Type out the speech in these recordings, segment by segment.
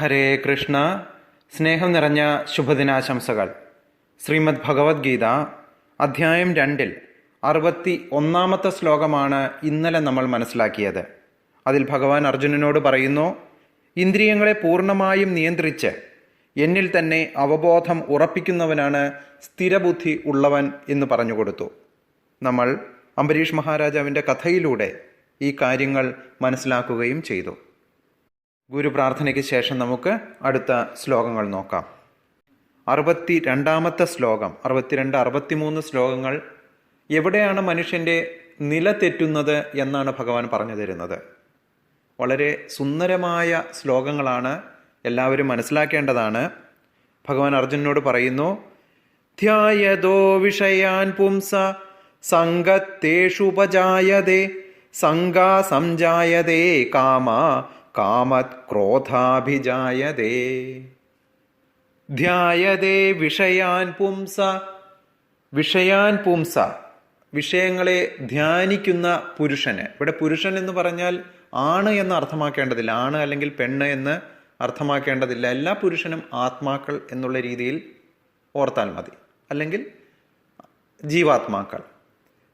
ഹരേ കൃഷ്ണ. സ്നേഹം നിറഞ്ഞ ശുഭദിനാശംസകൾ. ശ്രീമദ് ഭഗവത്ഗീത അധ്യായം രണ്ടിൽ അറുപത്തി ഒന്നാമത്തെ ശ്ലോകമാണ് ഇന്നലെ നമ്മൾ മനസ്സിലാക്കിയത്. അതിൽ ഭഗവാൻ അർജുനനോട് പറയുന്നു ഇന്ദ്രിയങ്ങളെ പൂർണമായും നിയന്ത്രിച്ച് എന്നിൽ തന്നെ അവബോധം ഉറപ്പിക്കുന്നവനാണ് സ്ഥിരബുദ്ധി ഉള്ളവൻ എന്ന് പറഞ്ഞു കൊടുത്തു. നമ്മൾ അംബരീഷ് മഹാരാജാവിന്റെ കഥയിലൂടെ ഈ കാര്യങ്ങൾ മനസ്സിലാക്കുകയും ചെയ്തു. ഗുരു പ്രാർത്ഥനയ്ക്ക് ശേഷം നമുക്ക് അടുത്ത ശ്ലോകങ്ങൾ നോക്കാം. അറുപത്തി രണ്ടാമത്തെ ശ്ലോകം അറുപത്തിരണ്ട് അറുപത്തിമൂന്ന് ശ്ലോകങ്ങൾ. എവിടെയാണ് മനുഷ്യന്റെ നില തെറ്റുന്നത് എന്നാണ് ഭഗവാൻ പറഞ്ഞു തരുന്നത്. വളരെ സുന്ദരമായ ശ്ലോകങ്ങളാണ് എല്ലാവരും മനസ്സിലാക്കേണ്ടതാണ്. ഭഗവാൻ അർജുനോട് പറയുന്നു ധ്യായതോ വിഷയാൻ പുംസ സംഗത്തേഷുപജായതേ സംഗാ സംജായതേ കാമ കാമത് ക്രോധാഭിജായതേ. ധ്യായതേ വിഷയാൻ പുംസ. വിഷയാൻ പുംസ. വിഷയങ്ങളെ ധ്യാനിക്കുന്ന പുരുഷന്. ഇവിടെ പുരുഷൻ എന്ന് പറഞ്ഞാൽ ആണ് എന്ന് അർത്ഥമാക്കേണ്ടതില്ല. ആണ് അല്ലെങ്കിൽ പെണ്ണ് എന്ന് അർത്ഥമാക്കേണ്ടതില്ല. എല്ലാ പുരുഷനും ആത്മാക്കൾ എന്നുള്ള രീതിയിൽ ഓർത്താൽ മതി. അല്ലെങ്കിൽ ജീവാത്മാക്കൾ.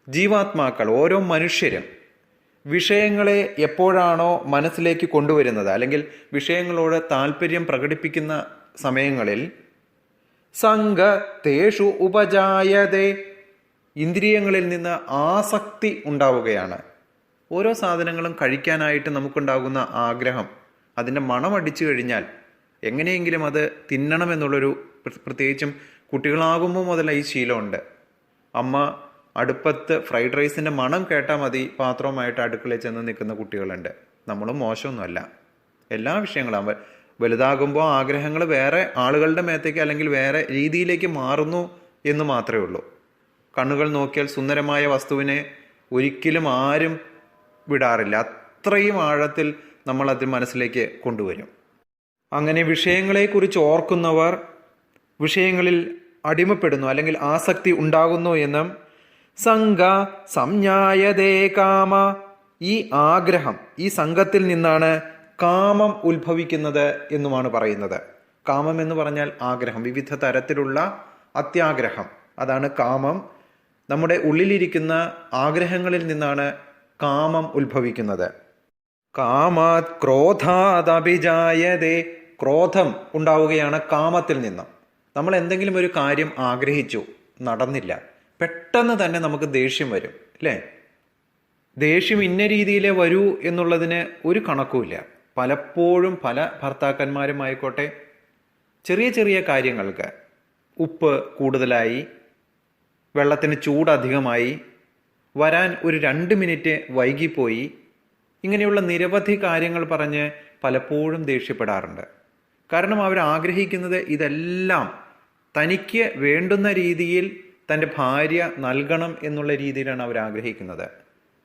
ജീവാത്മാക്കൾ ഓരോ മനുഷ്യരും വിഷയങ്ങളെ എപ്പോഴാണോ മനസ്സിലേക്ക് കൊണ്ടുവരുന്നത് അല്ലെങ്കിൽ വിഷയങ്ങളോട് താല്പര്യം പ്രകടിപ്പിക്കുന്ന സമയങ്ങളിൽ സംഘ തേഷു ഉപജായതേ ഇന്ദ്രിയങ്ങളിൽ നിന്ന് ആസക്തി ഉണ്ടാവുകയാണ്. ഓരോ സാധനങ്ങളും കഴിക്കാനായിട്ട് നമുക്കുണ്ടാകുന്ന ആഗ്രഹം അതിന്റെ മണം അടിച്ചു കഴിഞ്ഞാൽ എങ്ങനെയെങ്കിലും അത് തിന്നണമെന്നുള്ളൊരു പ്ര- പ്രത്യേകിച്ചും കുട്ടികളാകുമ്പോൾ മുതൽ ഈ ശീലമുണ്ട്. അമ്മ അടുപ്പത്ത് ഫ്രൈഡ് റൈസിന്റെ മണം കേട്ടാൽ മതി. പാത്രവുമായിട്ട് അടുക്കളയിൽ ചെന്ന് നിൽക്കുന്ന കുട്ടികളുണ്ട്. നമ്മളും മോശമൊന്നുമല്ല. എല്ലാ വിഷയങ്ങളും വലുതാകുമ്പോൾ ആഗ്രഹങ്ങൾ വേറെ ആളുകളുടെ മേത്തേക്ക് അല്ലെങ്കിൽ വേറെ രീതിയിലേക്ക് മാറുന്നു എന്ന് മാത്രമേ ഉള്ളൂ. കണ്ണുകൾ നോക്കിയാൽ സുന്ദരമായ വസ്തുവിനെ ഒരിക്കലും ആരും വിടാറില്ല. അത്രയും ആഴത്തിൽ നമ്മൾ അത് മനസ്സിലേക്ക് കൊണ്ടുവരും. അങ്ങനെ വിഷയങ്ങളെക്കുറിച്ച് ഓർക്കുന്നവർ വിഷയങ്ങളിൽ അടിമപ്പെടുന്നു അല്ലെങ്കിൽ ആസക്തി ഉണ്ടാകുന്നു എന്നും സംഘ സംജ്ഞായതേ കാമ. ഈ ആഗ്രഹം ഈ സംഘത്തിൽ നിന്നാണ് കാമം ഉത്ഭവിക്കുന്നത് എന്നുമാണ് പറയുന്നത്. കാമം എന്ന് പറഞ്ഞാൽ ആഗ്രഹം വിവിധ തരത്തിലുള്ള അത്യാഗ്രഹം. അതാണ് കാമം. നമ്മുടെ ഉള്ളിലിരിക്കുന്ന ആഗ്രഹങ്ങളിൽ നിന്നാണ് കാമം ഉത്ഭവിക്കുന്നത്. കാമാത് ക്രോധാതഭിജായതേ ക്രോധം ഉണ്ടാവുകയാണ് കാമത്തിൽ നിന്നും. നമ്മൾ എന്തെങ്കിലും ഒരു കാര്യം ആഗ്രഹിച്ചു നടന്നില്ല. പെട്ടെന്ന് തന്നെ നമുക്ക് ദേഷ്യം വരും അല്ലേ? ദേഷ്യം ഇന്ന രീതിയിലേ വരൂ എന്നുള്ളതിന് ഒരു കണക്കുമില്ല. പലപ്പോഴും പല ഭർത്താക്കന്മാരുമായിക്കോട്ടെ ചെറിയ ചെറിയ കാര്യങ്ങൾക്ക് ഉപ്പ് കൂടുതലായി വെള്ളത്തിന് ചൂട് അധികമായി വരാൻ ഒരു രണ്ട് മിനിറ്റ് വൈകിപ്പോയി ഇങ്ങനെയുള്ള നിരവധി കാര്യങ്ങൾ പറഞ്ഞ് പലപ്പോഴും ദേഷ്യപ്പെടാറുണ്ട്. കാരണം അവർ ആഗ്രഹിക്കുന്നത് ഇതെല്ലാം തനിക്ക് വേണ്ടുന്ന രീതിയിൽ തന്റെ ഭാര്യ നൽകണം എന്നുള്ള രീതിയിലാണ് അവർ ആഗ്രഹിക്കുന്നത്.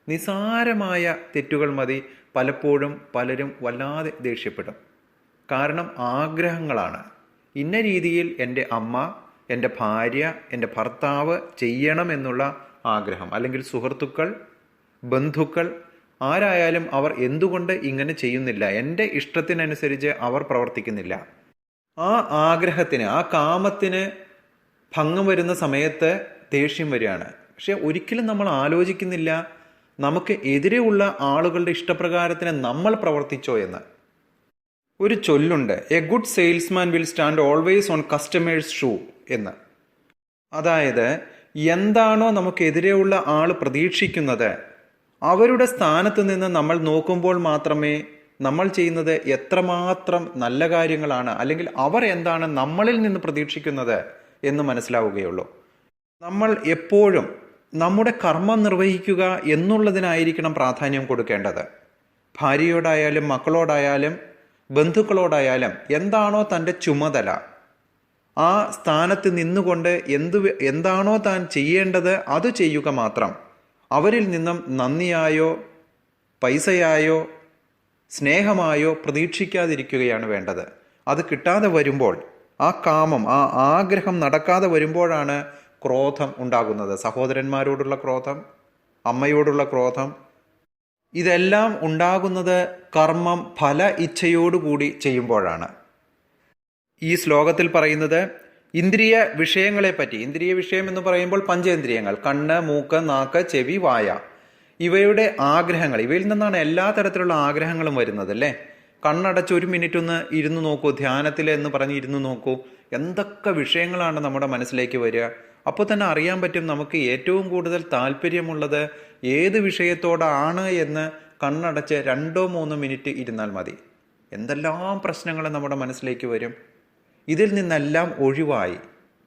നിസാരമായ തെറ്റുകൾ മതി പലപ്പോഴും പലരും വല്ലാതെ ദേഷ്യപ്പെടും. കാരണം ആഗ്രഹങ്ങളാണ്. ഇന്ന രീതിയിൽ എന്റെ അമ്മ എന്റെ ഭാര്യ എന്റെ ഭർത്താവ് ചെയ്യണം എന്നുള്ള ആഗ്രഹം. അല്ലെങ്കിൽ സുഹൃത്തുക്കൾ ബന്ധുക്കൾ ആരായാലും അവർ എന്തുകൊണ്ട് ഇങ്ങനെ ചെയ്യുന്നില്ല? എന്റെ ഇഷ്ടത്തിനനുസരിച്ച് അവർ പ്രവർത്തിക്കുന്നില്ല. ആ ആഗ്രഹത്തിന് ആ കാമത്തിന് ഭംഗം വരുന്ന സമയത്ത് ദേഷ്യം വരികയാണ്. പക്ഷെ ഒരിക്കലും നമ്മൾ ആലോചിക്കുന്നില്ല നമുക്ക് എതിരെയുള്ള ആളുകളുടെ ഇഷ്ടപ്രകാരത്തിന് നമ്മൾ പ്രവർത്തിച്ചോ എന്ന്. ഒരു ചൊല്ലുണ്ട് a good salesman will stand always on customers shoe എന്ന്. അതായത് എന്താണോ നമുക്കെതിരെയുള്ള ആൾ പ്രതീക്ഷിക്കുന്നത് അവരുടെ സ്ഥാനത്ത് നിന്ന് നമ്മൾ നോക്കുമ്പോൾ മാത്രമേ നമ്മൾ ചെയ്യുന്നത് എത്രമാത്രം നല്ല കാര്യങ്ങളാണ് അല്ലെങ്കിൽ അവർ എന്താണ് നമ്മളിൽ നിന്ന് പ്രതീക്ഷിക്കുന്നത് എന്ന് മനസ്സിലാവുകയുള്ളൂ. നമ്മൾ എപ്പോഴും നമ്മുടെ കർമ്മം നിർവഹിക്കുക എന്നുള്ളതിനായിരിക്കണം പ്രാധാന്യം കൊടുക്കേണ്ടത്. ഭാര്യയോടായാലും മക്കളോടായാലും ബന്ധുക്കളോടായാലും എന്താണോ തന്റെ ചുമതല. ആ സ്ഥാനത്ത് നിന്നുകൊണ്ട് എന്ത് എന്താണോ താൻ ചെയ്യേണ്ടത് അത് ചെയ്യുക മാത്രം. അവരിൽ നിന്നും നന്ദിയായോ പൈസയായോ സ്നേഹമായോ പ്രതീക്ഷിക്കാതിരിക്കുകയാണ് വേണ്ടത്. അത് കിട്ടാതെ വരുമ്പോൾ ആ കാമം ആ ആഗ്രഹം നടക്കാതെ വരുമ്പോഴാണ് ക്രോധം ഉണ്ടാകുന്നത്. സഹോദരന്മാരോടുള്ള ക്രോധം അമ്മയോടുള്ള ക്രോധം ഇതെല്ലാം ഉണ്ടാകുന്നത് കർമ്മം ഫല ഇച്ഛയോടുകൂടി ചെയ്യുമ്പോഴാണ്. ഈ ശ്ലോകത്തിൽ പറയുന്നത് ഇന്ദ്രിയ വിഷയങ്ങളെപ്പറ്റി. ഇന്ദ്രിയ വിഷയം എന്ന് പറയുമ്പോൾ പഞ്ചേന്ദ്രിയങ്ങൾ. കണ്ണ് മൂക്ക് നാക്ക് ചെവി വായ. ഇവയുടെ ആഗ്രഹങ്ങൾ. ഇവയിൽ നിന്നാണ് എല്ലാ തരത്തിലുള്ള ആഗ്രഹങ്ങളും വരുന്നത് അല്ലേ? കണ്ണടച്ച് ഒരു മിനിറ്റ് ഒന്ന് ഇരുന്ന് നോക്കൂ ധ്യാനത്തിൽ എന്ന് പറഞ്ഞ് ഇരുന്ന് നോക്കൂ. എന്തൊക്കെ വിഷയങ്ങളാണ് നമ്മുടെ മനസ്സിലേക്ക് വരിക? അപ്പോൾ തന്നെ അറിയാൻ പറ്റും നമുക്ക് ഏറ്റവും കൂടുതൽ താല്പര്യമുള്ളത് ഏത് വിഷയത്തോടാണ് എന്ന് കണ്ണടച്ച് രണ്ടോ മൂന്നോ മിനിറ്റ് ഇരുന്നാൽ മതി. എന്തെല്ലാം പ്രശ്നങ്ങൾ നമ്മുടെ മനസ്സിലേക്ക് വരും? ഇതിൽ നിന്നെല്ലാം ഒഴിവായി.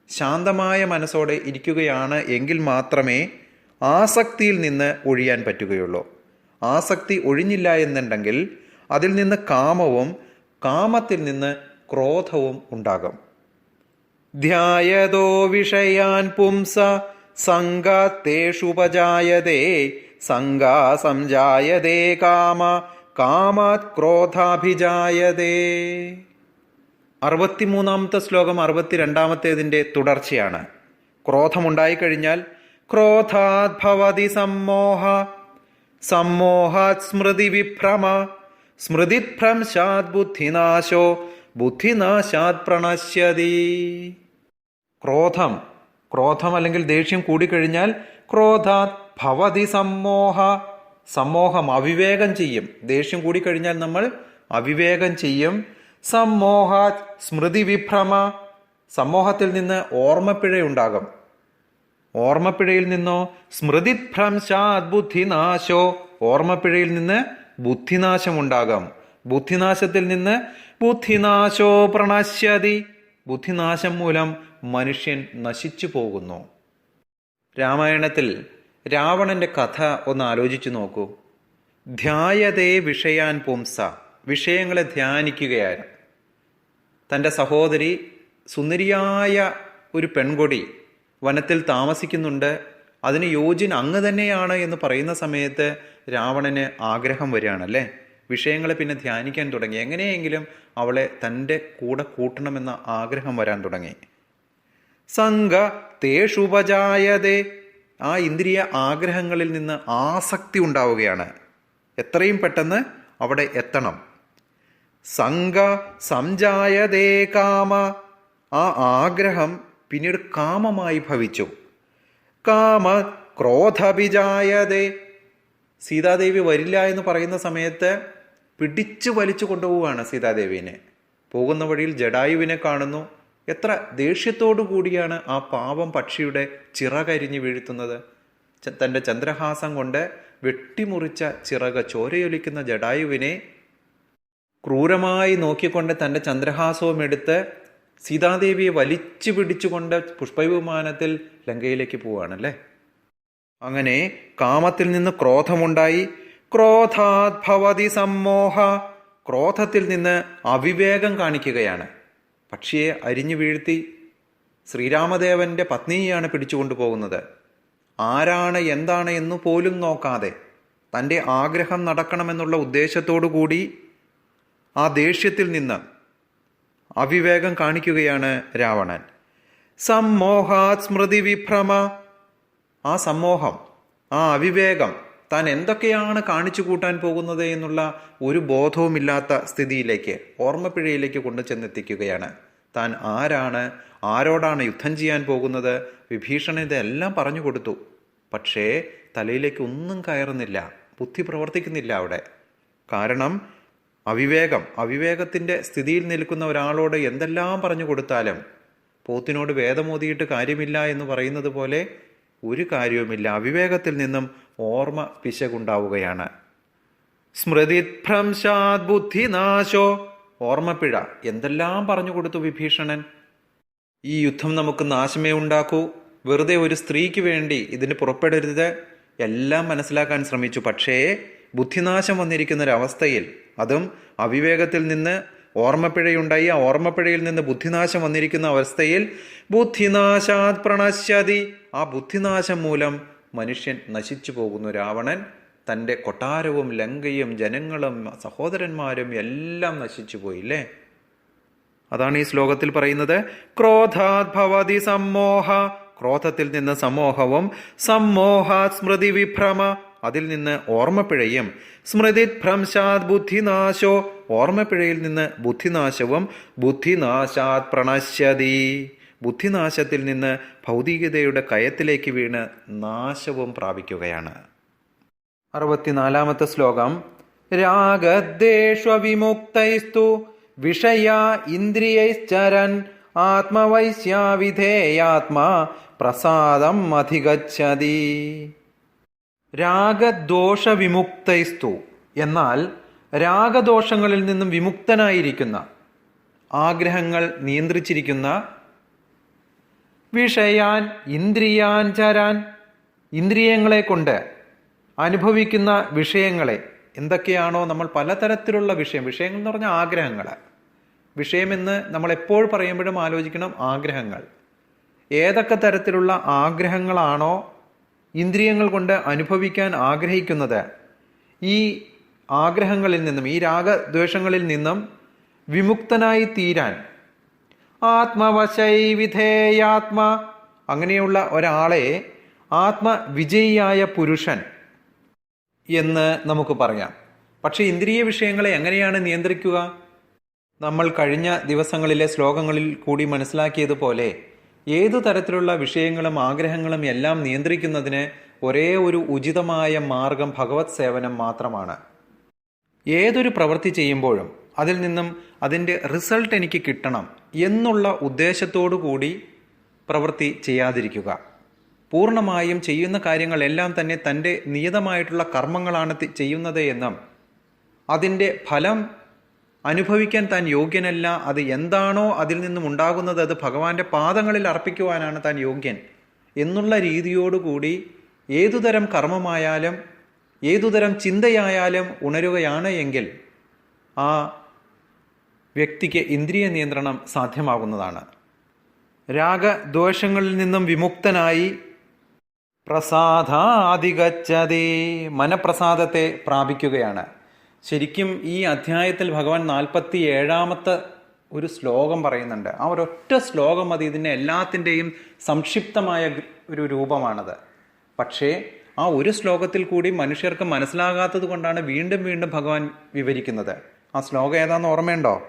ശാന്തമായ മനസ്സോടെ ഇരിക്കുകയാണ് എങ്കിൽ മാത്രമേ ആസക്തിയിൽ നിന്ന് ഒഴിയാൻ പറ്റുകയുള്ളൂ. ആസക്തി ഒഴിഞ്ഞില്ല എന്നുണ്ടെങ്കിൽ അതിൽ നിന്ന് കാമവും കാമത്തിൽ നിന്ന് ക്രോധവും ഉണ്ടാകും. ധ്യായതോ വിഷയാൻ പുംസ സംഗാത്തേഷുപജായതേ സംഗാ സംജായതേ കാമ കാമാത് ക്രോധാഭിജായതേ. അറുപത്തിമൂന്നാമത്തെ ശ്ലോകം അറുപത്തിരണ്ടാമത്തേതിന്റെ തുടർച്ചയാണ്. ക്രോധമുണ്ടായിക്കഴിഞ്ഞാൽ ക്രോധാത് ഭവതി സമ്മോഹ സമ്മോഹാത് സ്മൃതി വിഭ്രമ സ്മൃതിഭ്രംശാത് ബുദ്ധിനാശോ ബുദ്ധിനാശാത് പ്രണശ്യതി. ക്രോധം. ക്രോധം അല്ലെങ്കിൽ ദേഷ്യം കൂടിക്കഴിഞ്ഞാൽ ക്രോധാത് ഭവതി സമ്മോഹ. സമ്മോഹം അവിവേകം ചെയ്യും. ദേഷ്യം കൂടിക്കഴിഞ്ഞാൽ നമ്മൾ അവിവേകം ചെയ്യും. സമ്മോഹ സ്മൃതി വിഭ്രമ സമൂഹത്തിൽ നിന്ന് ഓർമ്മപ്പിഴയുണ്ടാകും ഓർമ്മപ്പിഴയിൽ നിന്നോ സ്മൃതിഭ്രംശാത് ബുദ്ധിനാശോ ഓർമ്മപ്പിഴയിൽ നിന്ന് ബുദ്ധിനാശമുണ്ടാകാം. ബുദ്ധിനാശത്തിൽ നിന്ന് ബുദ്ധിനാശോ പ്രണശ്യതി. ബുദ്ധിനാശം മൂലം മനുഷ്യൻ നശിച്ചു പോകുന്നു. രാമായണത്തിൽ രാവണന്റെ കഥ ഒന്ന് ആലോചിച്ചു നോക്കൂ. ധ്യായതേ വിഷയാൻ പുംസ. വിഷയങ്ങളെ ധ്യാനിക്കുകയാണ് തന്റെ സഹോദരി സുന്ദരിയായ ഒരു പെൺകൊടി വനത്തിൽ താമസിക്കുന്നുണ്ട്. അതിന് യോജിൻ അങ്ങ് തന്നെയാണ് എന്ന് പറയുന്ന സമയത്ത് രാവണന് ആഗ്രഹം വരികയാണല്ലേ? വിഷയങ്ങളെ പിന്നെ ധ്യാനിക്കാൻ തുടങ്ങി. എങ്ങനെയെങ്കിലും അവളെ തന്റെ കൂടെ കൂട്ടണമെന്ന ആഗ്രഹം വരാൻ തുടങ്ങി. സംഘ തേഷുപജായതേ ആ ഇന്ദ്രിയ ആഗ്രഹങ്ങളിൽ നിന്ന് ആസക്തി ഉണ്ടാവുകയാണ്. എത്രയും പെട്ടെന്ന് അവിടെ എത്തണം. സംഘ സംജായതേ കാമ. ആ ആഗ്രഹം പിന്നീട് കാമമായി ഭവിച്ചു. കാമ ക്രോധഭിജായതേ സീതാദേവി വരില്ല എന്ന് പറയുന്ന സമയത്ത് പിടിച്ചു വലിച്ചു കൊണ്ടുപോവുകയാണ് സീതാദേവിനെ. പോകുന്ന വഴിയിൽ ജഡായുവിനെ കാണുന്നു. എത്ര ദേഷ്യത്തോടു കൂടിയാണ് ആ പാവം പക്ഷിയുടെ ചിറകരിഞ്ഞു വീഴ്ത്തുന്നത്. തന്റെ ചന്ദ്രഹാസം കൊണ്ട് വെട്ടിമുറിച്ച ചിറക് ചോരയൊലിക്കുന്ന ജഡായുവിനെ ക്രൂരമായി നോക്കിക്കൊണ്ട് തന്റെ ചന്ദ്രഹാസവും എടുത്ത് സീതാദേവിയെ വലിച്ചു പിടിച്ചുകൊണ്ട് പുഷ്പവിമാനത്തിൽ ലങ്കയിലേക്ക് പോവുകയാണല്ലേ? അങ്ങനെ കാമത്തിൽ നിന്ന് ക്രോധമുണ്ടായി. ക്രോധാത് ഭവതി സമ്മോഹ. ക്രോധത്തിൽ നിന്ന് അവിവേകം കാണിക്കുകയാണ്. പക്ഷിയെ അരിഞ്ഞു വീഴ്ത്തി ശ്രീരാമദേവന്റെ പത്നിയെയാണ് പിടിച്ചുകൊണ്ടു പോകുന്നത്. ആരാണ് എന്താണ് എന്ന് പോലും നോക്കാതെ തന്റെ ആഗ്രഹം നടക്കണമെന്നുള്ള ഉദ്ദേശത്തോടു കൂടി ആ ദേഷ്യത്തിൽ നിന്ന് അവിവേകം കാണിക്കുകയാണ് രാവണൻ. സമ്മോഹാത് സ്മൃതി വിഭ്രമ. ആ സമ്മോഹം ആ അവിവേകം താൻ എന്തൊക്കെയാണ് കാണിച്ചു കൂട്ടാൻ പോകുന്നത് എന്നുള്ള ഒരു ബോധവുമില്ലാത്ത സ്ഥിതിയിലേക്ക് ഓർമ്മപ്പിഴയിലേക്ക് കൊണ്ടു ചെന്നെത്തിക്കുകയാണ്. താൻ ആരാണ് ആരോടാണ് യുദ്ധം ചെയ്യാൻ പോകുന്നത് വിഭീഷണൻ ഇതെല്ലാം പറഞ്ഞു കൊടുത്തു. പക്ഷേ തലയിലേക്ക് ഒന്നും കയറുന്നില്ല ബുദ്ധി പ്രവർത്തിക്കുന്നില്ല അവിടെ. കാരണം അവിവേകം അവിവേകത്തിന്റെ സ്ഥിതിയിൽ നിൽക്കുന്ന ഒരാളോട് എന്തെല്ലാം പറഞ്ഞു കൊടുത്താലും പോത്തിനോട് വേദമോതിയിട്ട് കാര്യമില്ല എന്ന് പറയുന്നത് പോലെ ഒരു കാര്യവുമില്ല. അവിവേകത്തിൽ നിന്നും ഓർമ്മ പിശകുണ്ടാവുകയാണ്. സ്മൃതിഭ്രംശാത് ബുദ്ധിനാശോ ഓർമ്മപ്പിഴ. എന്തെല്ലാം പറഞ്ഞു കൊടുത്തു വിഭീഷണൻ? ഈ യുദ്ധം നമുക്ക് നാശമേ ഉണ്ടാക്കൂ. വെറുതെ ഒരു സ്ത്രീക്ക് വേണ്ടി ഇതിന് പുറപ്പെടരുത്. എല്ലാം മനസ്സിലാക്കാൻ ശ്രമിച്ചു. പക്ഷേ ബുദ്ധിനാശം വന്നിരിക്കുന്ന ഒരവസ്ഥയിൽ അതും അവിവേകത്തിൽ നിന്ന് ഓർമ്മപ്പിഴയുണ്ടായി ആ ഓർമ്മപ്പിഴയിൽ നിന്ന് ബുദ്ധിനാശം വന്നിരിക്കുന്ന അവസ്ഥയിൽ ബുദ്ധിനാശാത് പ്രണശ്യതി. ആ ബുദ്ധിനാശം മൂലം മനുഷ്യൻ നശിച്ചു പോകുന്നു. രാവണൻ തന്റെ കൊട്ടാരവും ലങ്കയും ജനങ്ങളും സഹോദരന്മാരും എല്ലാം നശിച്ചു പോയില്ലേ അതാണ് ഈ ശ്ലോകത്തിൽ പറയുന്നത്. ക്രോധാത് ഭവതി സമ്മോഹ. ക്രോധത്തിൽ നിന്ന് സമോഹവും സമ്മോഹാത് സ്മൃതി വിഭ്രമ. അതിൽ നിന്ന് ഓർമ്മപ്പിഴയും. സ്മൃതിത് ഭ്രംശാത് ബുദ്ധിനാശോ. ഓർമ്മപ്പിഴയിൽ നിന്ന് ബുദ്ധിനാശവും ബുദ്ധിനാശാത് പ്രണശ്യതി. ബുദ്ധിനാശത്തിൽ നിന്ന് ഭൗതികതയുടെ കയത്തിലേക്ക് വീണ് നാശവും പ്രാപിക്കുകയാണ്. അറുപത്തിനാലാമത്തെ ശ്ലോകം. രാഗദ്വേഷ്വവിമുക്തൈസ്തു വിഷയ ഇന്ദ്രിയൈശ്ചരൻ ആത്മവൈശ്യാവിധേയാത്മാ പ്രസാദം അധിഗച്ഛതി. രാഗദോഷവിമുക്തൈസ്തു. എന്നാൽ രാഗദോഷങ്ങളിൽ നിന്നും വിമുക്തനായിരിക്കുന്ന ആഗ്രഹങ്ങൾ നിയന്ത്രിച്ചിരിക്കുന്ന വിഷയാൻ ഇന്ദ്രിയാൻ ചരാൻ ഇന്ദ്രിയങ്ങളെ കൊണ്ട് അനുഭവിക്കുന്ന വിഷയങ്ങളെ എന്തൊക്കെയാണോ നമ്മൾ പലതരത്തിലുള്ള വിഷയം വിഷയങ്ങൾ എന്ന് പറഞ്ഞാൽ ആഗ്രഹങ്ങൾ വിഷയമെന്ന് നമ്മൾ എപ്പോൾ പറയുമ്പോഴും ആലോചിക്കണം ആഗ്രഹങ്ങൾ. ഏതൊക്കെ തരത്തിലുള്ള ആഗ്രഹങ്ങളാണോ ഇന്ദ്രിയങ്ങൾ കൊണ്ട് അനുഭവിക്കാൻ ആഗ്രഹിക്കുന്നത്. ഈ ആഗ്രഹങ്ങളിൽ നിന്നും ഈ രാഗദ്വേഷങ്ങളിൽ നിന്നും വിമുക്തനായി തീരാൻ. ആത്മവശൈ വിധേയാത്മ. അങ്ങനെയുള്ള ഒരാളെ ആത്മവിജയിയായ പുരുഷൻ എന്ന് നമുക്ക് പറയാം. പക്ഷെ ഇന്ദ്രിയ വിഷയങ്ങളെ എങ്ങനെയാണ് നിയന്ത്രിക്കുക? നമ്മൾ കഴിഞ്ഞ ദിവസങ്ങളിലെ ശ്ലോകങ്ങളിൽ കൂടി മനസ്സിലാക്കിയതുപോലെ ഏതു തരത്തിലുള്ള വിഷയങ്ങളും ആഗ്രഹങ്ങളും എല്ലാം നിയന്ത്രിക്കുന്നതിന് ഒരേ ഒരു ഉചിതമായ മാർഗം ഭഗവത് സേവനം മാത്രമാണ്. ഏതൊരു പ്രവൃത്തി ചെയ്യുമ്പോഴും അതിൽ നിന്നും അതിന്റെ റിസൾട്ട് എനിക്ക് കിട്ടണം എന്നുള്ള ഉദ്ദേശത്തോടു കൂടി പ്രവൃത്തി ചെയ്യാതിരിക്കുക. പൂർണമായും ചെയ്യുന്ന കാര്യങ്ങളെല്ലാം തന്നെ തന്റെ നിയതമായിട്ടുള്ള കർമ്മങ്ങളാണ് ചെയ്യുന്നത് എന്നും അതിന്റെ ഫലം അനുഭവിക്കാൻ താൻ യോഗ്യനല്ല. അത് എന്താണോ അതിൽ നിന്നും ഉണ്ടാകുന്നത് അത് ഭഗവാന്റെ പാദങ്ങളിൽ അർപ്പിക്കുവാനാണ് താൻ യോഗ്യൻ. എന്നുള്ള രീതിയോടുകൂടി ഏതുതരം കർമ്മമായാലും ഏതുതരം ചിന്തയായാലും ഉണരുകയാണ് എങ്കിൽ ആ വ്യക്തിക്ക് ഇന്ദ്രിയ നിയന്ത്രണം സാധ്യമാകുന്നതാണ്. രാഗദ്വേഷങ്ങളിൽ നിന്നും വിമുക്തനായി പ്രസാദാധികച്ചതേ മനപ്രസാദത്തെ പ്രാപിക്കുകയാണ്. ശരിക്കും ഈ അധ്യായത്തിൽ ഭഗവാൻ നാൽപ്പത്തി ഏഴാമത്തെ ഒരു ശ്ലോകം പറയുന്നുണ്ട്. ആ ഒരൊറ്റ ശ്ലോകം മതി ഇതിന്റെ എല്ലാത്തിന്റെയും സംക്ഷിപ്തമായ ഒരു രൂപമാണത്. പക്ഷേ ആ ഒരു ശ്ലോകത്തിൽ കൂടി മനുഷ്യർക്ക് മനസ്സിലാകാത്തത് കൊണ്ടാണ് വീണ്ടും വീണ്ടും ഭഗവാൻ വിവരിക്കുന്നത്. ആ ശ്ലോകം ഏതാണെന്ന് ഓർമ്മയുണ്ടോ?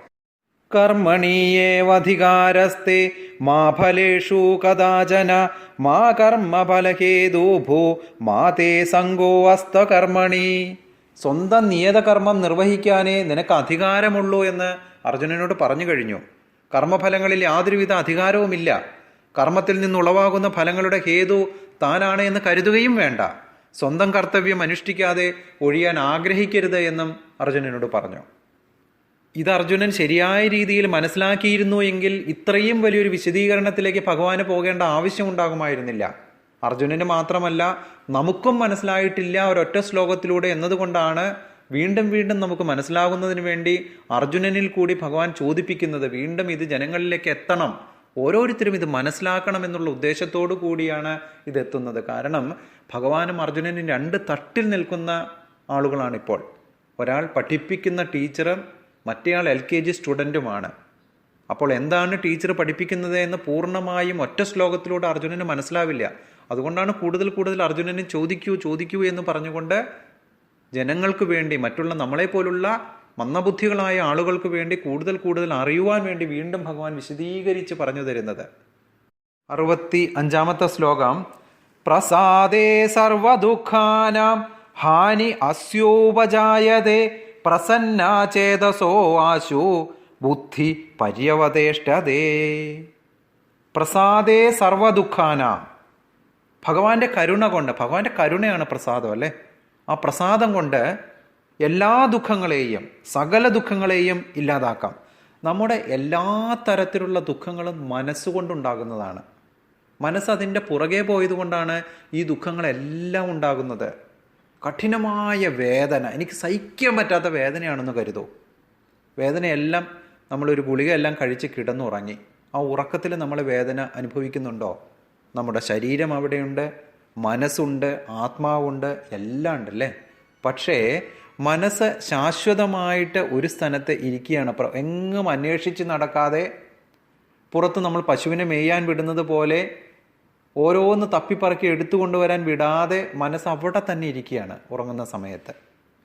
കർമ്മണീയേവധികാരസ്തേ മാ ഫലേഷു കഥാചന മാ കർമ്മഫലഹേതൂഭൂ മാ തേ സംഗോ അസ്തകർമ്മണി. സ്വന്തം നിയതകർമ്മം നിർവഹിക്കാനേ നിനക്ക് അധികാരമുള്ളൂ എന്ന് അർജുനനോട് പറഞ്ഞു കഴിഞ്ഞു. കർമ്മഫലങ്ങളിൽ യാതൊരുവിധ അധികാരവുമില്ല. കർമ്മത്തിൽ നിന്നുളവാകുന്ന ഫലങ്ങളുടെ ഹേതു താനാണ് എന്ന് കരുതുകയും വേണ്ട. സ്വന്തം കർത്തവ്യം അനുഷ്ഠിക്കാതെ ഒഴിയാൻ ആഗ്രഹിക്കരുത് എന്നും അർജുനനോട് പറഞ്ഞു. ഇത് അർജുനൻ ശരിയായ രീതിയിൽ മനസ്സിലാക്കിയിരുന്നു എങ്കിൽ ഇത്രയും വലിയൊരു വിശദീകരണത്തിലേക്ക് ഭഗവാന് പോകേണ്ട ആവശ്യമുണ്ടാകുമായിരുന്നില്ല. അർജുനന് മാത്രമല്ല നമുക്കും മനസ്സിലായിട്ടില്ല ഒരൊറ്റ ശ്ലോകത്തിലൂടെ എന്നതുകൊണ്ടാണ് വീണ്ടും വീണ്ടും നമുക്ക് മനസ്സിലാകുന്നതിന് വേണ്ടി അർജുനനിൽ കൂടി ഭഗവാൻ ചോദിപ്പിക്കുന്നത് വീണ്ടും ഇത് ജനങ്ങളിലേക്ക് എത്തണം. ഓരോരുത്തരും ഇത് മനസ്സിലാക്കണം എന്നുള്ള ഉദ്ദേശത്തോടു കൂടിയാണ് ഇതെത്തുന്നത് കാരണം ഭഗവാനും അർജുനനും രണ്ട് തട്ടിൽ നിൽക്കുന്ന ആളുകളാണിപ്പോൾ. ഒരാൾ പഠിപ്പിക്കുന്ന ടീച്ചറും മറ്റേയാൾ എൽ കെ ജി സ്റ്റുഡന്റുമാണ് അപ്പോൾ എന്താണ് ടീച്ചർ പഠിപ്പിക്കുന്നത് എന്ന് പൂർണമായും ഒറ്റ ശ്ലോകത്തിലൂടെ അർജുനന് മനസ്സിലാവില്ല. അതുകൊണ്ടാണ് കൂടുതൽ കൂടുതൽ അർജുനനെ ചോദിക്കൂ ചോദിക്കൂ എന്ന് പറഞ്ഞുകൊണ്ട് ജനങ്ങൾക്ക് വേണ്ടി മറ്റുള്ള നമ്മളെപ്പോലുള്ള മന്ദബുദ്ധികളായ ആളുകൾക്ക് വേണ്ടി കൂടുതൽ കൂടുതൽ അറിയുവാൻ വേണ്ടി വീണ്ടും ഭഗവാൻ വിശദീകരിച്ച് പറഞ്ഞു തരുന്നത്. അറുപത്തി അഞ്ചാമത്തെ ശ്ലോകം. പ്രസാദേ സർവദുഃഖാനാം ഹാനി അസ്യോപജായതേ പ്രസന്നാചേതസോ ആശു ബുദ്ധി പര്യവതേഷ്ടതേ. പ്രസാദേ സർവദുഃഖാനാം ഭഗവാന്റെ കരുണ കൊണ്ട് ഭഗവാന്റെ കരുണയാണ് പ്രസാദം അല്ലേ? ആ പ്രസാദം കൊണ്ട് എല്ലാ ദുഃഖങ്ങളെയും സകല ദുഃഖങ്ങളെയും ഇല്ലാതാക്കാം. നമ്മുടെ എല്ലാ തരത്തിലുള്ള ദുഃഖങ്ങളും മനസ്സുകൊണ്ടുണ്ടാകുന്നതാണ്. മനസ്സ് അതിന്റെ പുറകെ പോയതുകൊണ്ടാണ് ഈ ദുഃഖങ്ങളെല്ലാം ഉണ്ടാകുന്നത്. കഠിനമായ വേദന. എനിക്ക് സഹിക്കാൻ പറ്റാത്ത വേദനയാണെന്ന് കരുതൂ. വേദനയെല്ലാം നമ്മളൊരു ഗുളികയെല്ലാം കഴിച്ച് കിടന്നുറങ്ങി. ആ ഉറക്കത്തിൽ നമ്മൾ വേദന അനുഭവിക്കുന്നുണ്ടോ? നമ്മുടെ ശരീരം അവിടെയുണ്ട് മനസ്സുണ്ട് ആത്മാവുണ്ട് എല്ലാം ഉണ്ട് ഉണ്ടല്ലേ? പക്ഷേ മനസ്സ് ശാശ്വതമായിട്ട് ഒരു സ്ഥലത്ത് ഇരിക്കുകയാണ്. എങ്ങും അന്വേഷിച്ച് നടക്കാതെ പുറത്ത് നമ്മൾ പശുവിനെ മേയാൻ വിടുന്നത് പോലെ ഓരോന്ന് തപ്പിപ്പറക്കി എടുത്തുകൊണ്ടുവരാൻ വിടാതെ മനസ്സ് അവിടെ തന്നെ ഇരിക്കുകയാണ് ഉറങ്ങുന്ന സമയത്ത്.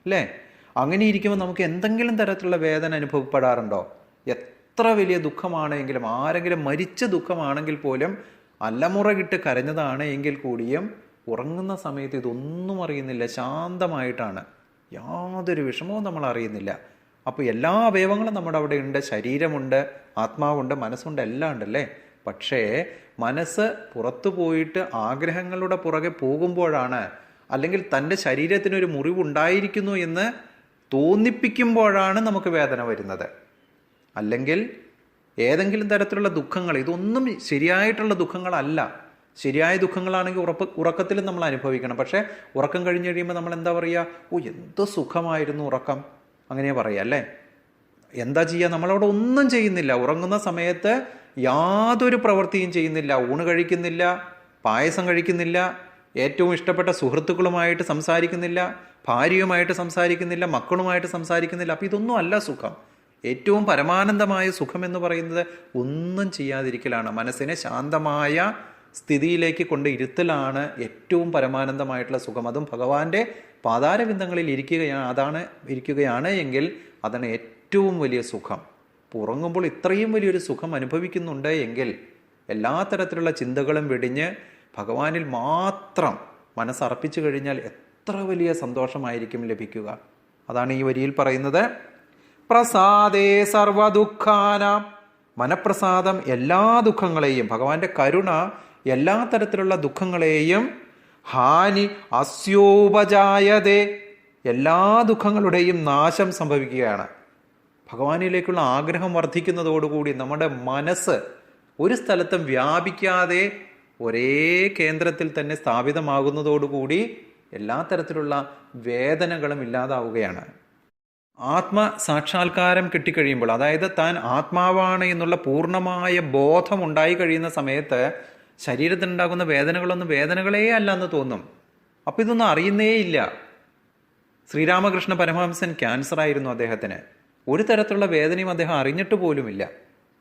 അല്ലേ? അങ്ങനെ ഇരിക്കുമ്പോൾ നമുക്ക് എന്തെങ്കിലും തരത്തിലുള്ള വേദന അനുഭവപ്പെടാറുണ്ടോ? എത്ര വലിയ ദുഃഖമാണെങ്കിലും ആരെങ്കിലും മരിച്ച ദുഃഖമാണെങ്കിൽ പോലും അല്ലമുറകിട്ട് കരഞ്ഞതാണ് എങ്കിൽ കൂടിയും ഉറങ്ങുന്ന സമയത്ത് ഇതൊന്നും അറിയുന്നില്ല ശാന്തമായിട്ടാണ്. യാതൊരു വിഷമവും നമ്മൾ അറിയുന്നില്ല. അപ്പോൾ എല്ലാ അവയവങ്ങളും നമ്മുടെ അവിടെ ഉണ്ട് ശരീരമുണ്ട് ആത്മാവുണ്ട് മനസ്സുണ്ട് എല്ലാം ഉണ്ടല്ലേ? പക്ഷേ മനസ്സ് പുറത്തു പോയിട്ട് ആഗ്രഹങ്ങളുടെ പുറകെ പോകുമ്പോഴാണ് അല്ലെങ്കിൽ തന്റെ ശരീരത്തിനൊരു മുറിവുണ്ടായിരിക്കുന്നു എന്ന് തോന്നിപ്പിക്കുമ്പോഴാണ് നമുക്ക് വേദന വരുന്നത്. അല്ലെങ്കിൽ ഏതെങ്കിലും തരത്തിലുള്ള ദുഃഖങ്ങൾ ഇതൊന്നും ശരിയായിട്ടുള്ള ദുഃഖങ്ങളല്ല. ശരിയായ ദുഃഖങ്ങളാണെങ്കിൽ ഉറപ്പ് ഉറക്കത്തിൽ നമ്മൾ അനുഭവിക്കണം. പക്ഷേ ഉറക്കം കഴിഞ്ഞ് കഴിയുമ്പോൾ നമ്മൾ എന്താ പറയുക? ഓ എന്ത് സുഖമായിരുന്നു ഉറക്കം. അങ്ങനെ പറയുക അല്ലേ? എന്താ ചെയ്യുക? നമ്മളവിടെ ഒന്നും ചെയ്യുന്നില്ല. ഉറങ്ങുന്ന സമയത്ത് യാതൊരു പ്രവൃത്തിയും ചെയ്യുന്നില്ല. ഊണ് കഴിക്കുന്നില്ല പായസം കഴിക്കുന്നില്ല ഏറ്റവും ഇഷ്ടപ്പെട്ട സുഹൃത്തുക്കളുമായിട്ട് സംസാരിക്കുന്നില്ല ഭാര്യയുമായിട്ട് സംസാരിക്കുന്നില്ല മക്കളുമായിട്ട് സംസാരിക്കുന്നില്ല. അപ്പം ഇതൊന്നും അല്ല സുഖം. ഏറ്റവും പരമാനന്ദമായ സുഖം എന്ന് പറയുന്നത് ഒന്നും ചെയ്യാതിരിക്കലാണ്. മനസ്സിനെ ശാന്തമായ സ്ഥിതിയിലേക്ക് കൊണ്ട് ഇരുത്തലാണ് ഏറ്റവും പരമാനന്ദമായിട്ടുള്ള സുഖം. അതും ഭഗവാന്റെ പാതാരബിന്ദങ്ങളിൽ ഇരിക്കുകയാണ് അതാണ് ഇരിക്കുകയാണ് എങ്കിൽ അതാണ് ഏറ്റവും വലിയ സുഖം. ഉറങ്ങുമ്പോൾ ഇത്രയും വലിയൊരു സുഖം അനുഭവിക്കുന്നുണ്ട് എങ്കിൽ എല്ലാ തരത്തിലുള്ള ചിന്തകളും വെടിഞ്ഞ് ഭഗവാനിൽ മാത്രം മനസ്സർപ്പിച്ചു കഴിഞ്ഞാൽ എത്ര വലിയ സന്തോഷമായിരിക്കും ലഭിക്കുക. അതാണ് ഈ വരിയിൽ പറയുന്നത്. പ്രസാദേ സർവദുഃഖാനാം. മനപ്രസാദം എല്ലാ ദുഃഖങ്ങളെയും ഭഗവാന്റെ കരുണ എല്ലാ തരത്തിലുള്ള ദുഃഖങ്ങളെയും ഹാനി അസ്യോപജായതേ. എല്ലാ ദുഃഖങ്ങളുടെയും നാശം സംഭവിക്കുകയാണ്. ഭഗവാനിലേക്കുള്ള ആഗ്രഹം വർദ്ധിക്കുന്നതോടുകൂടി നമ്മുടെ മനസ്സ് ഒരു സ്ഥലത്തും വ്യാപിക്കാതെ ഒരേ കേന്ദ്രത്തിൽ തന്നെ സ്ഥാപിതമാകുന്നതോടുകൂടി എല്ലാ തരത്തിലുള്ള വേദനകളും ഇല്ലാതാവുകയാണ്. ആത്മ സാക്ഷാത്കാരം കിട്ടിക്കഴിയുമ്പോൾ അതായത് താൻ ആത്മാവാണ് എന്നുള്ള പൂർണമായ ബോധം ഉണ്ടായി കഴിയുന്ന സമയത്ത് ശരീരത്തിനുണ്ടാകുന്ന വേദനകളൊന്നും വേദനകളേ അല്ല എന്ന് തോന്നും. അപ്പോൾ ഇതൊന്നും അറിയുന്നേ ഇല്ല. ശ്രീരാമകൃഷ്ണ പരമഹംസൻ ക്യാൻസർ ആയിരുന്നു അദ്ദേഹത്തിന്. ഒരു തരത്തിലുള്ള വേദനയും അദ്ദേഹം അറിഞ്ഞിട്ട് പോലുമില്ല.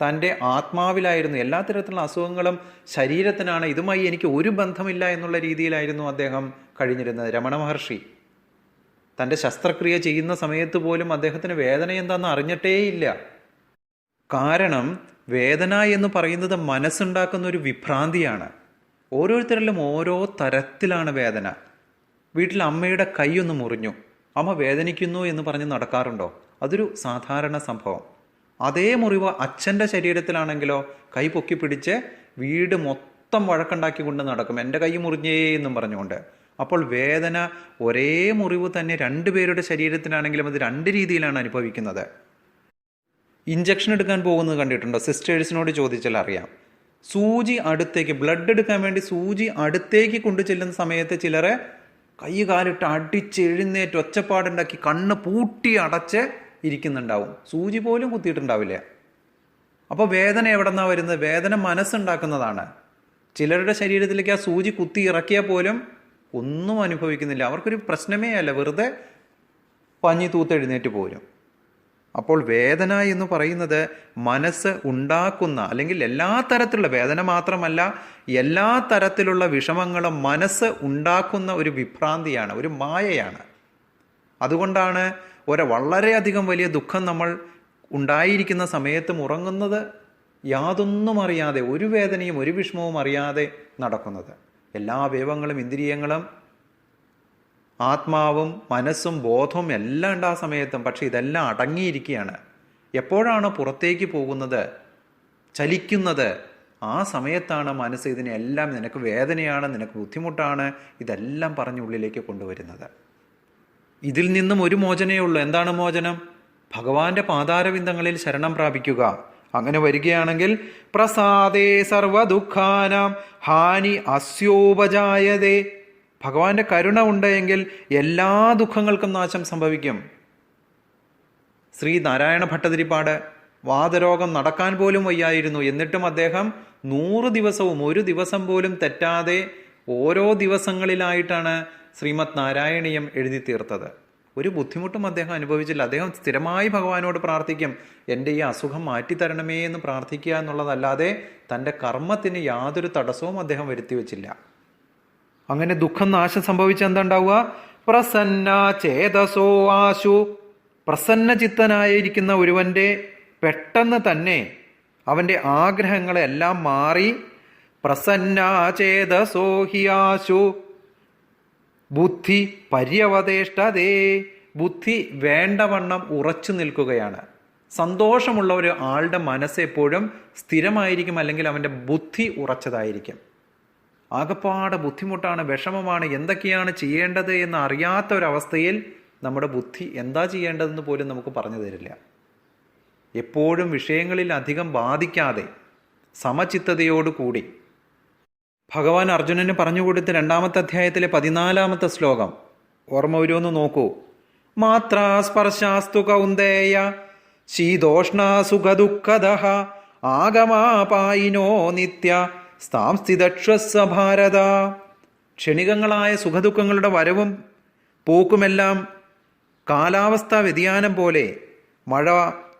തന്റെ ആത്മാവിലായിരുന്നു. എല്ലാ തരത്തിലുള്ള അസുഖങ്ങളും ശരീരത്തിനാണ്. ഇതുമായി എനിക്ക് ഒരു ബന്ധമില്ല എന്നുള്ള രീതിയിലായിരുന്നു അദ്ദേഹം കഴിഞ്ഞിരുന്നത്. രമണ മഹർഷി. തന്റെ ശസ്ത്രക്രിയ ചെയ്യുന്ന സമയത്ത് പോലും അദ്ദേഹത്തിന് വേദന എന്താണെന്ന് അറിഞ്ഞിട്ടേയില്ല. കാരണം വേദന എന്ന് പറയുന്നത് മനസ്സുണ്ടാക്കുന്ന ഒരു വിഭ്രാന്തിയാണ്. ഓരോരുത്തരിലും ഓരോ തരത്തിലാണ് വേദന. വീട്ടിൽ അമ്മയുടെ കൈയൊന്ന് മുറിഞ്ഞു. അമ്മ വേദനിക്കുന്നു എന്ന് പറഞ്ഞ് നടക്കാറുണ്ടോ? അതൊരു സാധാരണ സംഭവം. അതേ മുറിവ് അച്ഛന്റെ ശരീരത്തിലാണെങ്കിലോ കൈ പൊക്കി പിടിച്ച് വീട് മൊത്തം വഴക്കുണ്ടാക്കി കൊണ്ട് നടക്കും. എന്റെ കൈ മുറിഞ്ഞേ എന്നും പറഞ്ഞുകൊണ്ട്. അപ്പോൾ വേദന ഒരേ മുറിവ് തന്നെ രണ്ടുപേരുടെ ശരീരത്തിനാണെങ്കിലും അത് രണ്ട് രീതിയിലാണ് അനുഭവിക്കുന്നത്. ഇഞ്ചക്ഷൻ എടുക്കാൻ പോകുന്നത് കണ്ടിട്ടുണ്ടോ? സിസ്റ്റേഴ്സിനോട് ചോദിച്ചാൽ അറിയാം. സൂചി അടുത്തേക്ക് ബ്ലഡ് എടുക്കാൻ വേണ്ടി സൂചി അടുത്തേക്ക് കൊണ്ടു ചെല്ലുന്ന സമയത്ത് ചിലരെ കൈ കാലിട്ട് അടിച്ചെഴുന്നേറ്റ് ഒച്ചപ്പാടുണ്ടാക്കി കണ്ണ് പൂട്ടി അടച്ച് ഇരിക്കുന്നുണ്ടാവും. സൂചി പോലും കുത്തിയിട്ടുണ്ടാവില്ല. അപ്പോൾ വേദന എവിടെ നിന്നാണ് വരുന്നത്? വേദന മനസ്സുണ്ടാക്കുന്നതാണ്. ചിലരുടെ ശരീരത്തിലേക്ക് ആ സൂചി കുത്തി ഇറക്കിയാൽ പോലും ഒന്നും അനുഭവിക്കുന്നില്ല. അവർക്കൊരു പ്രശ്നമേ അല്ല. വെറുതെ പഞ്ഞി തൂത്തെഴുന്നേറ്റ് പോരും. അപ്പോൾ വേദന എന്ന് പറയുന്നത് മനസ്സ് ഉണ്ടാക്കുന്ന അല്ലെങ്കിൽ എല്ലാ തരത്തിലുള്ള വേദന മാത്രമല്ല എല്ലാ തരത്തിലുള്ള വിഷമങ്ങളും മനസ്സ് ഉണ്ടാക്കുന്ന ഒരു വിഭ്രാന്തിയാണ് ഒരു മായയാണ്. അതുകൊണ്ടാണ് ഒരു വളരെയധികം വലിയ ദുഃഖം നമ്മൾ ഉണ്ടായിരിക്കുന്ന സമയത്തും ഉറങ്ങുന്നത് യാതൊന്നും അറിയാതെ ഒരു വേദനയും ഒരു വിഷമവും അറിയാതെ നടക്കുന്നത്. എല്ലാ അവയവങ്ങളും ഇന്ദ്രിയങ്ങളും ആത്മാവും മനസ്സും ബോധവും എല്ലാം ഉണ്ട് ആ സമയത്തും. പക്ഷെ ഇതെല്ലാം അടങ്ങിയിരിക്കുകയാണ്. എപ്പോഴാണ് പുറത്തേക്ക് പോകുന്നത് ചലിക്കുന്നത് ആ സമയത്താണ് മനസ്സ് ഇതിനെല്ലാം നിനക്ക് വേദനയാണ് നിനക്ക് ബുദ്ധിമുട്ടാണ് ഇതെല്ലാം പറഞ്ഞ് ഉള്ളിലേക്ക് കൊണ്ടുവരുന്നത്. ഇതിൽ നിന്നും ഒരു മോചനേ ഉള്ളൂ. എന്താണ് മോചനം? ഭഗവാന്റെ പാതാരവിന്ദങ്ങളിൽ ശരണം പ്രാപിക്കുക. അങ്ങനെ വരികയാണെങ്കിൽ പ്രസാദേ സർവദുഃഖാനാം ഹാനി അസ്യോപജായതേ. ഭഗവാന്റെ കരുണ ഉണ്ടെങ്കിൽ എല്ലാ ദുഃഖങ്ങൾക്കും നാശം സംഭവിക്കും. ശ്രീ നാരായണ ഭട്ടതിരിപ്പാട് വാതരോഗം നടക്കാൻ പോലും വയ്യായിരുന്നു. എന്നിട്ടും അദ്ദേഹം നൂറ് ദിവസവും ഒരു ദിവസം പോലും തെറ്റാതെ ഓരോ ദിവസങ്ങളിലായിട്ടാണ് ശ്രീമത് നാരായണീയം എഴുതി തീർത്തത്. ഒരു ബുദ്ധിമുട്ടും അദ്ദേഹം അനുഭവിച്ചില്ല. അദ്ദേഹം സ്ഥിരമായി ഭഗവാനോട് പ്രാർത്ഥിക്കും എന്റെ ഈ അസുഖം മാറ്റിത്തരണമേ എന്ന് പ്രാർത്ഥിക്കുക എന്നുള്ളതല്ലാതെ തന്റെ കർമ്മത്തിന് യാതൊരു തടസ്സവും അദ്ദേഹം വരുത്തി വെച്ചില്ല. അങ്ങനെ ദുഃഖം നാശം സംഭവിച്ച എന്താ ഉണ്ടാവുക? പ്രസന്ന ചേതസോ ആശു. പ്രസന്ന ചിത്തനായിരിക്കുന്ന ഒരുവന്റെ പെട്ടെന്ന് തന്നെ അവന്റെ ആഗ്രഹങ്ങളെല്ലാം മാറി പ്രസന്ന ചേതസോ ഹി ആശു. ബുദ്ധി പര്യവതേഷ്ടതേ ബുദ്ധി വേണ്ടവണ്ണം ഉറച്ചു നിൽക്കുകയാണ്. സന്തോഷമുള്ള ഒരു ആളുടെ മനസ്സ് എപ്പോഴും സ്ഥിരമായിരിക്കും അല്ലെങ്കിൽ അവന്റെ ബുദ്ധി ഉറച്ചതായിരിക്കും. ആകപ്പാടെ ബുദ്ധിമുട്ടാണ് വിഷമമാണ് എന്തൊക്കെയാണ് ചെയ്യേണ്ടത് എന്ന് അറിയാത്ത ഒരവസ്ഥയിൽ നമ്മുടെ ബുദ്ധി എന്താ ചെയ്യേണ്ടതെന്ന് പോലും നമുക്ക് പറഞ്ഞു തരില്ല. എപ്പോഴും വിഷയങ്ങളിൽ അധികം ബാധിക്കാതെ സമചിത്തതയോടുകൂടി ഭഗവാൻ അർജുനന് പറഞ്ഞു കൊടുത്ത രണ്ടാമത്തെ അധ്യായത്തിലെ പതിനാലാമത്തെ ശ്ലോകം. ഓർമ്മ വരുമെന്ന് നോക്കൂ. മാത്ര സ്പർശാസ്തു കൗന്ദേയ ശീതോഷ്ണ സുഖദുഃഖദ ആഗമാപായിനോ നിത്യ സ്ഥാംസ്ഥിതക്ഷസ്വ ഭാരത. ക്ഷണികങ്ങളായ സുഖദുഃഖങ്ങളുടെ വരവും പോക്കുമെല്ലാം കാലാവസ്ഥാ വ്യതിയാനം പോലെ മഴ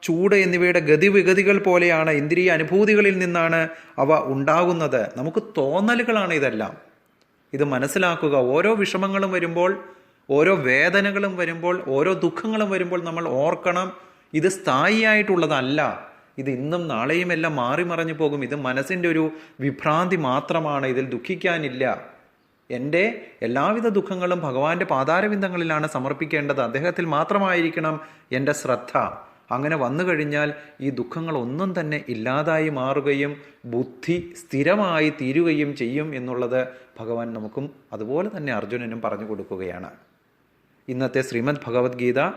ചൂട് എന്നിവയുടെ ഗതിവിഗതികൾ പോലെയാണ് ഇന്ദ്രിയ അനുഭൂതികളിൽ നിന്നാണ് അവ ഉണ്ടാകുന്നത്. നമുക്ക് തോന്നലുകളാണ് ഇതെല്ലാം. ഇത് മനസ്സിലാക്കുക. ഓരോ വിഷമങ്ങളും വരുമ്പോൾ ഓരോ വേദനകളും വരുമ്പോൾ ഓരോ ദുഃഖങ്ങളും വരുമ്പോൾ നമ്മൾ ഓർക്കണം ഇത് സ്ഥായിയായിട്ടുള്ളതല്ല. ഇത് ഇന്നും നാളെയും എല്ലാം മാറി മറഞ്ഞു പോകും. ഇത് മനസ്സിന്റെ ഒരു വിഭ്രാന്തി മാത്രമാണ്. ഇതിൽ ദുഃഖിക്കാനില്ല. എന്റെ എല്ലാവിധ ദുഃഖങ്ങളും ഭഗവാന്റെ പാതാരവിന്ദങ്ങളിലാണ് സമർപ്പിക്കേണ്ടത്. അദ്ദേഹത്തിൽ മാത്രമായിരിക്കണം എന്റെ ശ്രദ്ധ. അങ്ങനെ വന്നു കഴിഞ്ഞാൽ ഈ ദുഃഖങ്ങളൊന്നും തന്നെ ഇല്ലാതായി മാറുകയും ബുദ്ധി സ്ഥിരമായി തീരുകയും ചെയ്യും എന്നുള്ളത് ഭഗവാൻ നമുക്കും അതുപോലെ തന്നെ അർജുനനും പറഞ്ഞു കൊടുക്കുകയാണ്. ഇന്നത്തെ ശ്രീമദ് ഭഗവത്ഗീത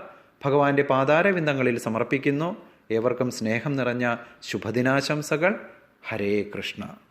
ഭഗവാന്റെ പാതാരവിന്ദങ്ങളിൽ സമർപ്പിക്കുന്നു. ഏവർക്കും സ്നേഹം നിറഞ്ഞ ശുഭദിനാശംസകൾ. ഹരേ കൃഷ്ണ.